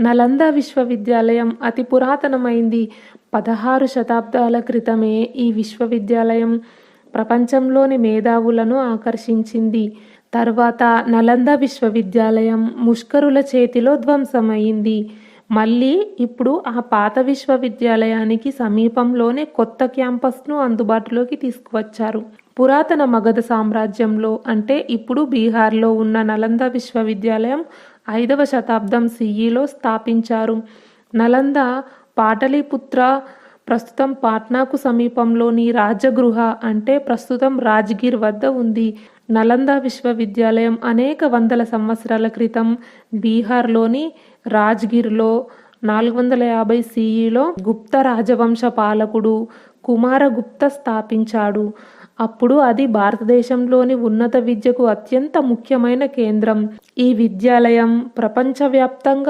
నలంద విశ్వవిద్యాలయం అతి పురాతనమైంది. పదహారు శతాబ్దాల క్రితమే ఈ విశ్వవిద్యాలయం ప్రపంచంలోని మేధావులను ఆకర్షించింది. తర్వాత నలంద విశ్వవిద్యాలయం ముష్కరుల చేతిలో ధ్వంసమైంది. మళ్ళీ ఇప్పుడు ఆ పాత విశ్వవిద్యాలయానికి సమీపంలోనే కొత్త క్యాంపస్ను అందుబాటులోకి తీసుకువచ్చారు. పురాతన మగధ సామ్రాజ్యంలో అంటే ఇప్పుడు బీహార్లో ఉన్న నలంద విశ్వవిద్యాలయం ఐదవ శతాబ్దం సిఈలో స్థాపించారు. నలంద పాటలీపుత్ర ప్రస్తుతం పాట్నాకు సమీపంలోని రాజగృహ అంటే ప్రస్తుతం రాజ్గిర్ వద్ద ఉంది. నలంద విశ్వవిద్యాలయం అనేక వందల సంవత్సరాల క్రితం బీహార్లోని రాజ్గిర్లో నాలుగు వందల యాభై సిఈలో గుప్త రాజవంశ పాలకుడు కుమారగుప్త స్థాపించాడు. అప్పుడు అది భారతదేశంలోని ఉన్నత విద్యకు అత్యంత ముఖ్యమైన కేంద్రం. ఈ విద్యాలయం ప్రపంచవ్యాప్తంగా